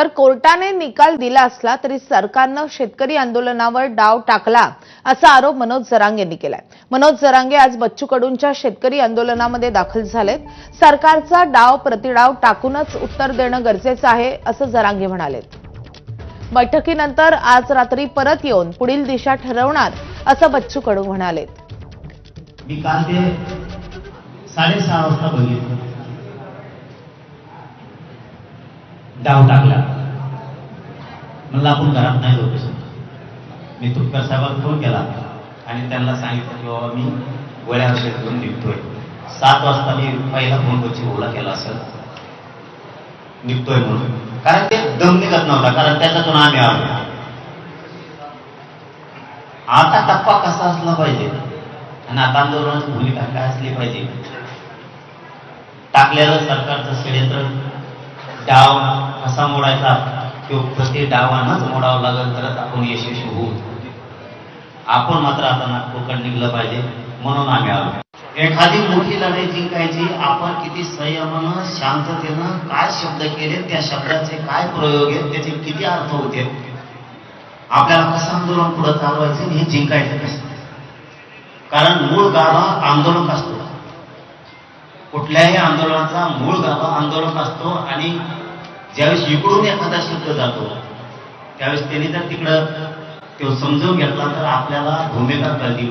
तर कोर्टाने निकाल दिला असला तरी सरकारनं शेतकरी आंदोलनावर डाव टाकला असा आरोप मनोज जरांग यांनी केलाय. मनोज जरांगे आज बच्चू कडूंच्या शेतकरी आंदोलनामध्ये दाखल झालेत. सरकारचा डाव प्रतिडाव टाकूनच उत्तर देणं गरजेचं आहे असं जरांगे म्हणालेत. बैठकीनंतर आज रात्री परत येऊन पुढील दिशा ठरवणार असं बच्चू कडू म्हणालेत. मी काल ते साडेसहा वाजता बघितलं. डाव टाकला. म्हणलं आपण घरात नाही जाऊ मी तुपकर साहेबांना फोन केला आणि त्यांना सांगितलं की बाबा मी गोळ्या औषध घेऊन निघतोय. सात वाजता मी पहिला फोन करची ओला केला असेल निघतोय म्हणून. कारण ते दम निघत नव्हता कारण त्याच्यातून आम्ही आलो. आता टप्पा कसा असला पाहिजे? आणि आता आंदोलनाची भूमिका काय असली पाहिजे? टाकलेलं सरकारचं षडयंत्र डाव कसा मोडायचा तो प्रत्येक डावानंच मोडावं लागेल तरच आपण यशस्वी होऊ. आपण मात्र आता नागपूरकडे निघलं पाहिजे म्हणून आम्ही आलो. एखादी मोठी लढाई जिंकायची आपण किती संयमानं शांततेनं काय शब्द केले त्या शब्दाचे काय प्रयोग आहेत त्याचे किती अर्थ होते आपल्याला कसं आंदोलन पुढे चालवायचं आणि हे जिंकायचं कसं? कारण मूळ गाभा आंदोलक असतो. कुठल्याही आंदोलनाचा मूळ गाभा आंदोलन असतो आणि ज्यावेळेस इकडून एखादा शब्द जातो त्यावेळेस त्यांनी जर तिकडं तो समजून घेतला तर आपल्याला भूमिका कळली